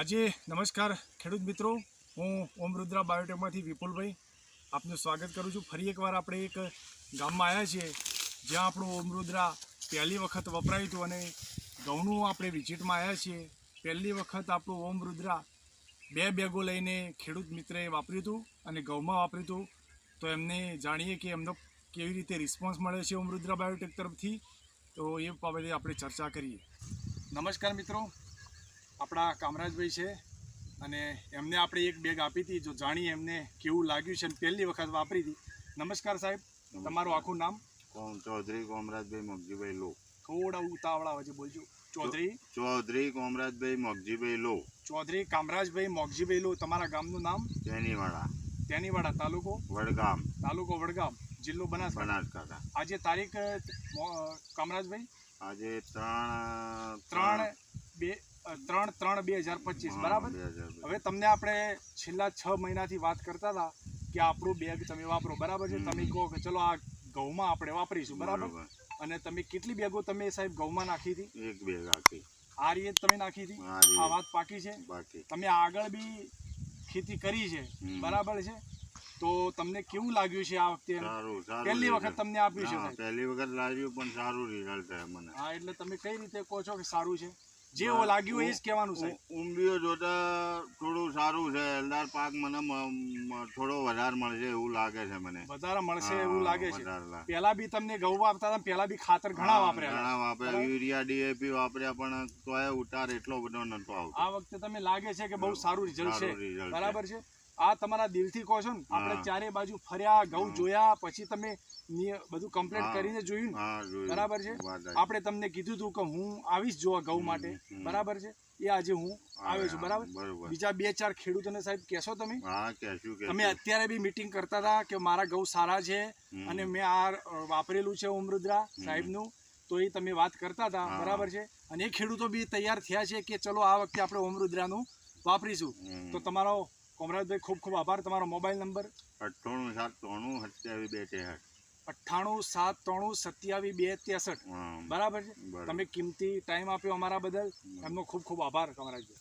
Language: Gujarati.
આજે નમસ્કાર, ખેડૂત મિત્રો. હું ઓમ રુદ્રા બાયોટેકમાંથી વિપુલભાઈ આપનું સ્વાગત કરું છું. ફરી એકવાર આપણે એક ગામમાં આવ્યા છીએ, જ્યાં આપણું ઓમ રુદ્રા પહેલી વખત વપરાયું હતું અને ઘઉંનું આપણે વિઝિટમાં આવ્યા છીએ. પહેલી વખત આપણું ઓમ રુદ્રા બે બેગો લઈને ખેડૂત મિત્રએ વાપર્યું હતું અને ઘઉંમાં વાપર્યું હતું. તો એમને જાણીએ કે એમનો કેવી રીતે રિસ્પોન્સ મળે છે ઓમ રુદ્રા બાયોટેક તરફથી. તો એ બાબતે આપણે ચર્ચા કરીએ. નમસ્કાર મિત્રો. આપણા કામરાજભાઈ છે અને એમને આપણે એક બેગ આપી હતી જો જાણીએ એમને કેવું લાગ્યું છે અને પહેલી વખત વાપરી હતી. નમસ્કાર સાહેબ તમારું આખું નામ? કોમ ચૌધરી કોમરાજભાઈ મગજીભાઈ લો. થોડા ઉતાવળા વચ્ચે બોલજો. ચૌધરી? ચૌધરી કોમરાજભાઈ મગજીભાઈ લો. ચૌધરી કામરાજભાઈ મોગજીભાઈ લો તમારા ગામનું નામ? તેનીવાડા. તેનીવાડા તાલુકો? વડગામ. તાલુકો વડગામ જિલ્લો બનાસકાંઠા. આજે તારીખ કામરાજભાઈ? આજે ત્રણ ત્રણ બે ત્રણ ત્રણ બે હજાર પચીસ બરાબર. હવે તમને આપણે છેલ્લા છ મહિનાથી વાત કરતા હતા કે આપણું બેગ તમે વાપરો બરાબર છે? તમે કહો કે ચલો આ ઘઉંમાં આપણે વાપરીશું બરાબર? અને તમે કેટલી બેગો તમે સાહેબ ઘઉંમાં નાખી હતી? એક બેગ આખી. આ રીતે તમે નાખી હતી? આ વાત પાકી છે? તમે આગળ બી ખેતી કરી છે બરાબર છે? તો તમને કેવું લાગ્યું છે આ વખતે? પહેલી વખત તમને આપ્યું છે પહેલી વખત લાગ્યું પણ સારું રિઝલ્ટ મને. હા એટલે તમે કઈ રીતે કહો છો કે સારું છે? જે લાગ્યું એ જ કહેવાનું છે. ઉંબીઓ જોતા થોડું સારું છે. એલદાર પાક મને થોડો વધારે મળશે એવું લાગે છે મને. વધારે મળશે એવું લાગે છે. પેલા બી તમને ઘઉં વાપતા હતા પેલા બી ખાતર ઘણા વાપર્યા ઘણા વાપર્યા. યુરિયા ડીએપી વાપર્યા પણ તોય ઉતાર એટલો બધો નતો આવતો. આ વખતે તમે લાગે છે કે બહુ સારું રિઝલ્ટ છે. બરાબર છે? આ તમારા દિલથી કહો છો ને આપણે ચારે બાજુ ફર્યા ઘઉં જોયા પછી તમે બધું કમ્પ્લીટ કરીને જોયું ને? બરાબર છે? આપણે તમને કીધું હતું કે હું આવીશ જોવા ઘઉં માટે. બરાબર છે? એ આજે હું આવ્યો છું બરાબર? બીજા બે ચાર ખેડૂતોને સાહેબ કહેશો તમે. તમે અત્યારે બી મીટિંગ કરતા હતા કે મારા ઘઉં સારા છે અને મેં આ વાપરેલું છે ઉમરુદ્રા સાહેબનું તો એ તમે વાત કરતા હતા બરાબર છે? અને એ ખેડૂતો બી તૈયાર થયા છે કે ચલો આ વખતે આપણે ઓમરુદ્રાનું વાપરીશું. તો તમારો કોમરાજભાઈ ખૂબ ખૂબ આભાર તમારો મોબાઈલ નંબર. અઠ્ઠાણું સાત ત્રણું સત્યાવીસ બે ત્રેસઠ. અઠ્ઠાણું સાત ત્રણું સત્યાવીસ બે ત્રેસઠ. બરાબર છે? તમે કિંમતી ટાઈમ આપ્યો અમારા બદલ. એમનો ખૂબ ખૂબ આભાર કોમરાજભાઈ